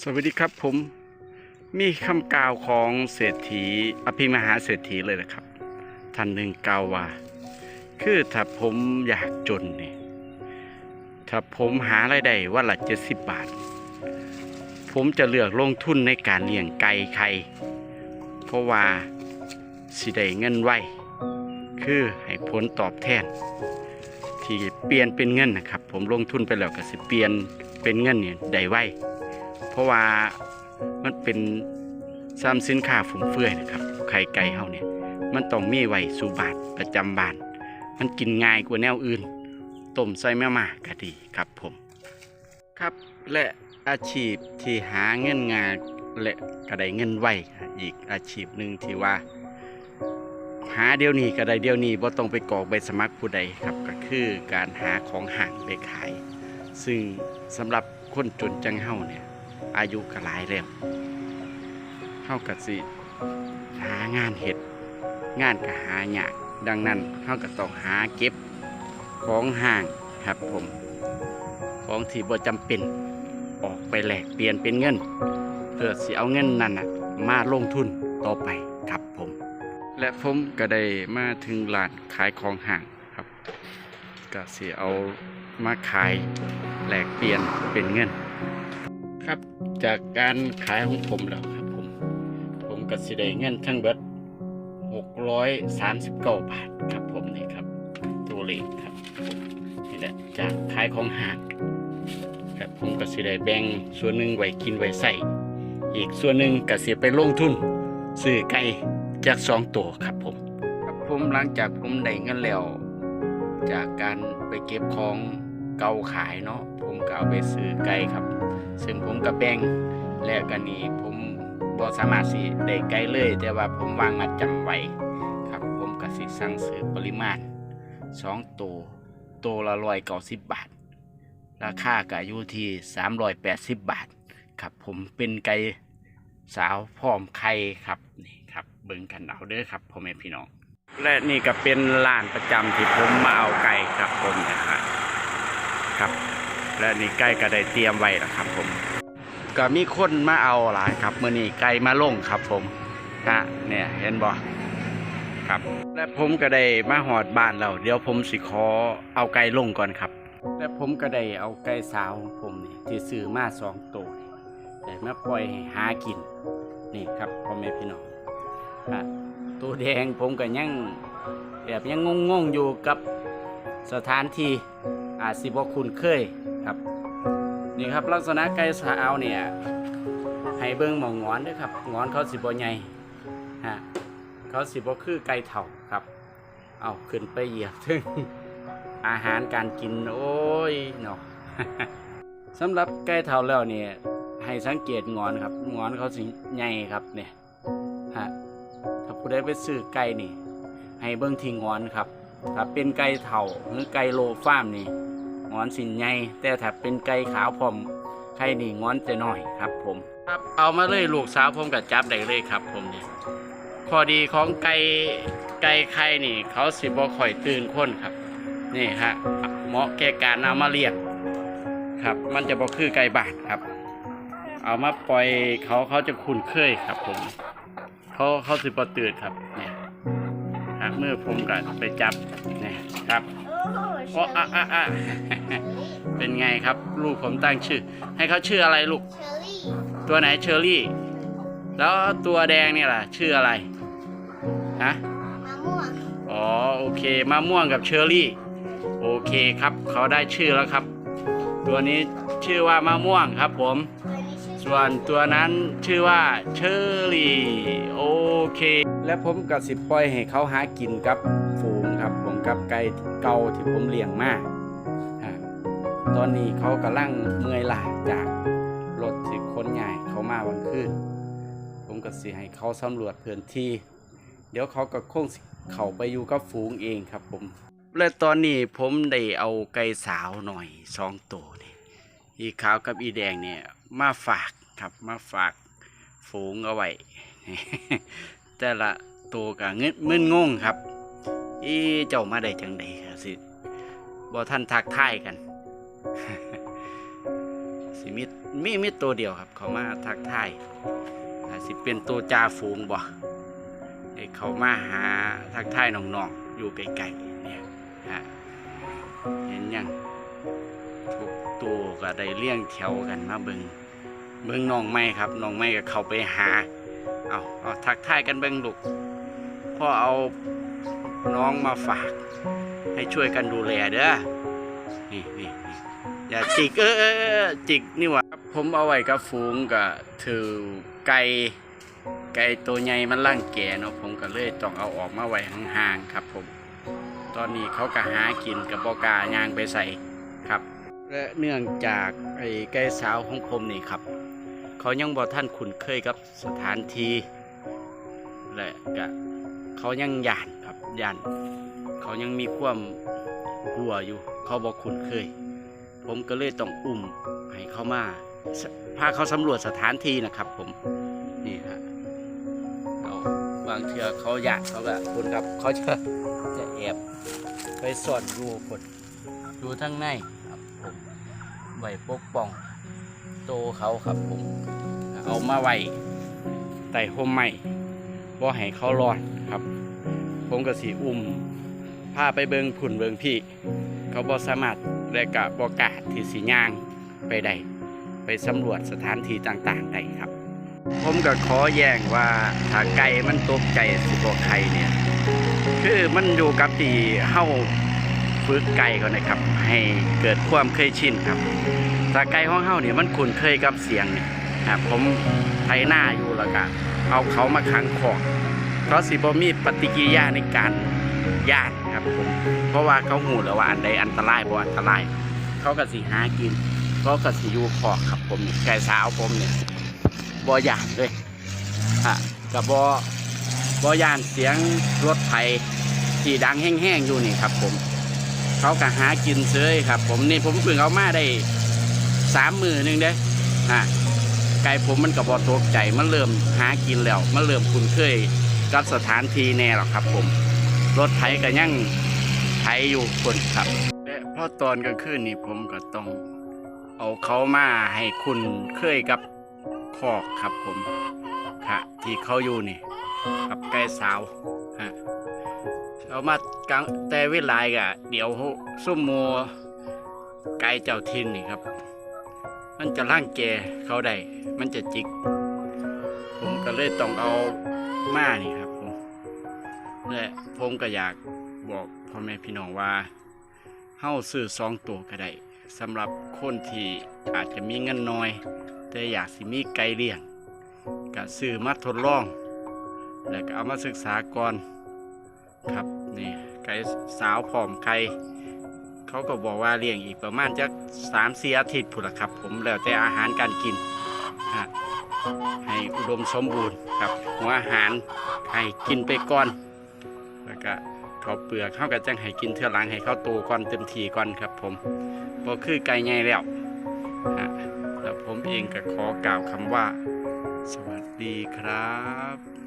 สวัสดีครับผมมีคำกล่าวของเศรษฐีอภิมหาเศรษฐีเลยนะครับ ท่านหนึ่งกล่าวว่า คือถ้าผมอยากจนเนี่ยถ้าผมหารายได้วันละเจ็ดสิบบาท ผมจะเลือกลงทุนในการเลี้ยงไก่ไข่เพราะว่าสิได้เงินไวคือให้ผลตอบแทน ที่เปลี่ยนเป็นเงินนะครับ ผมลงทุนไปแล้วก็สิเปลี่ยนเป็นเงินเนี่ยได้ไว เพราะว่ามันเป็นซ้ำสินค้าฟุ่มเฟือยนะครับ ไข่ไก่เฮาเนี่ย มันต้องมีไว้สู่บาทประจำบ้านมันกินง่ายกว่าแนวอื่น ต้มใส่แม่มาก็ดีครับผม ครับและอาชีพที่หาเงินงานและก็ไดเงินไวอีกอาชีพหนึ่งที่ว่า หาเดี๋ยวนี้ก็ไดเดี๋ยวนี้บ่ต้องไปกรอกใบสมัครผู้ใดครับก็คือการหาของห่างไปขาย ซึ่งสำหรับคนจนจังเฮาเนี่ย อายุก็หลายแล้วเฮาก็สิหางานเฮ็ด งานก็หายากดังนั้นเฮาก็ต้องหาเก็บของห่างครับผม ของที่บ่จำเป็นออกไปแลกเปลี่ยนเป็นเงิน เพื่อสิเอาเงินนั้นน่ะมาลงทุนต่อไปครับผม และผมก็ได้มาถึงร้านขายของห่างครับก็สิเอามาขายแลกเปลี่ยนเป็นเงิน จากการขายของผมแล้วครับผม ผมก็สิได้เงินทั้งเบิด639 บาทครับผมนี่ครับ ตัวเลขครับ นี่แหละจากขายของหางครับผมก็สิได้แบ่งส่วนหนึ่งไว้กินไว้ใส่ อีกส่วนหนึ่งก็สิไปลงทุนซื้อไก่จากสองตัวครับผม ครับผมหลังจากผมได้เงินแล้วจากการไปเก็บของเก่าขายเนาะผมก็เอาไปซื้อไก่ครับ ซึ่งผมกับแบงและกันนี้ผมบ่สามารถสิได้ไกลเลย แต่ว่าผมวางมัดจำไว้ครับ ผมก็สิสั่งซื้อปริมาณ2ตัวตัวละ190บบาท ราคาก็อยู่ที่380บาท ครับผมเป็นไก่สาวพร้อมไข่ครับนี่ครับเบิ่งกันเอาเด้อครับพ่อแม่พี่น้องและนี่ก็เป็นร้านประจำที่ผมมาเอาไก่ครับ และนี่ไก่ก็ได้เตรียมไว้แล้วครับผม ก็มีคนมาเอาหลายครับมื่อนี้ไก่มาลงครับผมฮะเนี่ยเห็นบ่ครับ และผมก็ได้มาหอดบ้านแล้วเดี๋ยวผมสิขอเอาไก่ลงก่อนครับ และผมก็ได้เอาไก่สาวของผมนี่ที่ซื้อมาสองตัวนี่มาปล่อยหหากินนี่ครับพ่อแม่พี่น้องฮะตัวแดงผมก็ยังแบบยังงงๆอยู่กับสถานที่ อาจสิบ่คุ้นเคยครับนี่ครับลักษณะไก่สาวเนี่ยให้เบิ่งหมองงอนด้วยครับงอนเขาสิบ่ใหญ่ฮะเขาสิบ่คือไก่เถ่าครับ เอาขึ้นไปเหยียบถึงอาหารการกินโอ้ยเนาะสำหรับไก่เถ่าแล้วเนี่ยให้สังเกตงอนครับงอนเขาสิใหญ่ครับเนี่ยฮะถ้าผู้ใดไปซื้อไก่นี่ ให้เบิ่งที่งอนครับ ถ้าเป็นไก่เถ่าหรือไก่โลฟาร์มนี่ งอนสินใหญ่แต่ถ้าเป็นไก่ขาวผมไข่นี่งอนจะน้อยครับ ผมครับเอามาเลยลูกสาวผมกับจับได้เลยครับ ผมนี่ข้อดีของไก่ไก่ไข่นี่ เขาสิบ่ค่อยตื่นคนครับ นี่ฮะเหมาะแก่การเอามาเลี้ยงครับ มันจะบ่คือไก่บ้านครับ เอามาปล่อยเขาเขาจะคุ้นเคยครับ ผมเขาเขาสิบ่ตื่นครับเนี่ยฮะเมื่อผมก็ไปจับเนี่ยครับ โอ้อะอะอะเป็นไงครับลูกผมตั้งชื่อ ให้เขาชื่ออะไรลูก เชอรี่ตัวไหนเชอรี่ แล้วตัวแดงเนี่ยล่ะ ชื่ออะไรฮะมะม่วงอ๋อโอเคมะม่วงกับเชอรี่ โอเคครับเขาได้ชื่อแล้วครับ ตัวนี้ชื่อว่ามะม่วงครับผม ตัวนี้ชื่อส่วนตัวนั้นชื่อว่าเชอรี่โอเค และผมกับสิปล่อยให้เขาหากินกับฝูงครับผม กับไก่เก่าที่ผมเลี้ยงมาตอนนี้เขากำลังเมื่อยล้าจากรถที่ขนใหญ่เขามาวันคืนผมก็สิให้เขาสำรวจพื้นที่ เดี๋ยวเขาก็คงเขาไปอยู่กับฝูงเองครับผม และตอนนี้ผมได้เอาไก่สาวหน่อยสองตัวนี่อีขาวกับอีแดงเนี่ยมาฝากครับมาฝากฝูงเอาไว้แต่ละตัวก็เงึดมึนงงครับ อีเจ้ามาได้จังใดครับสิบ่ท่านทักทายกัน สิมีมีมีตัวเดียวครับ เขามาทักทายสิเป็นตัวจ่าฝูงบ่ให้เขามาหาทักทายน้องๆอยู่ไกลๆเนี่ยฮะเห็นยังทุกตัวก็ได้เลี้ยงแถวกันมาเบิงเบิงน้องไม่ครับน้องไม่ก็เข้าไปหาเอาเอาทักทายกันเบิงลูกพ่อเอา น้องมาฝาก ให้ช่วยกันดูแลเด้อนี่นี่นี่อย่าจิกเออเออจิกนี่หว่าผมเอาไว้กับฝูงกับถือไก่ไก่ตัวใหญ่มันร่างแก่เนาะผมก็เลยต้องเอาออกมาไว้ห่างๆครับผม ตอนนี้เขาก็หากินกับบอกายางไปใส่ครับ และเนื่องจากไอ้ไก่สาวของผมนี่ครับ เขายังบ่ท่านคุ้นเคยกับสถานที่และก็เขายังหยาน ยานเขายังมีความกลัวอยู่ เขาบอกคุ้นเคย ผมก็เลยต้องอุ้มให้เขามาพาเขาสำรวจสถานที่นะครับ ผมนี่ฮะเอาบางเทือเขาอยากเขาแบบคุณครับเขาจะจะแอบไปซ่อนดูคนดูทั้งในครับผมไว้ปกป้องโตเขาครับผม เอามาไว้ใต้ห่มไม้บ่ให้เขาร้อนครับ ผมก็สีอุ้มพาไปเบิงผุ่นเบิงพี่ เขาบอสามารถและกะบอกล้าที่สีย่างไปได้ไปสำรวจสถานที่ต่างๆได้ครับ ผมก็ขอแย้งว่าถ้าไก่มันตกใจสิบอกใครเนี่ย คือมันอยู่กับที่เฮาฝึกไก่ก่อนนะครับ ให้เกิดความเคยชินครับถ้าไก่ของเฮาเนี่ยมันคุ้นเคยกับเสียงเนี่ยครับผมไถหน้าอยู่แล้วก็เอาเขามาขังคอก เขาสิบมีปฏิกิริยาในการย่านครับผมเพราะว่าเขาหูแล้วว่าอันใดอันตรายบ่อันตราย เขาก็สิหากินเขาก็สิอยู่คอกครับผมไก่สาวผมเนี่ยบ่ย่านเลยฮะกับบ่บ่ย่านเสียงรถไถที่ดังแห้งๆอยู่นี่ครับ ผม เขาก็หากินเซยครับ ผมนี่ผมเพิ่งเอามาได้สามมือหนึ่งเด้ฮะไก่ผมมันกับบอตกใจมันเริ่มหากินแล้วมันเริ่มคุ้นเคย กับสถานที่แน่หรอกครับผม รถไถก็ยังไถอยู่คนครับและพอตอนกลางคืนนี่ผมก็ต้อง เอาเขามาให้คุณเคยกับคอกครับผมค่ะที่เขาอยู่นี่กับไก่สาวฮะเอามากลางแต่เวลากะเดี๋ยวซุ่มโมไก่เจ้าทินนี่ครับ มันจะร่างแกเขาได้ มันจะจิก ผมก็เลยต้องเอา มานี่ครับผมและผมก็อยากบอกพ่อแม่พี่น้องว่าเฮาซื้อสองตัวก็ได้สำหรับคนที่อาจจะมีเงินน้อย แต่อยากสิมีไก่เลี้ยงก็ซื้อมาทดลอง แล้วก็เอามาศึกษาก่อนครับนี่ไก่สาวผอมไข่เขาก็บอกว่าเลี้ยงอีกประมาณจักสามสี่อาทิตย์พุ่นละครับ ผมแล้วแต่อาหารการกินฮะ ให้อุดมสมบูรณ์ครับหัวอาหารให้กินไปก่อน แล้วก็เขาเปลือกเขาก็จังให้กินเท่าหลังให้เขาโตก่อนเต็มทีก่อนครับผมพอคือไก่ไงแล้วฮะแล้วผมเองก็ขอกล่าวคำว่า สวัสดีครับ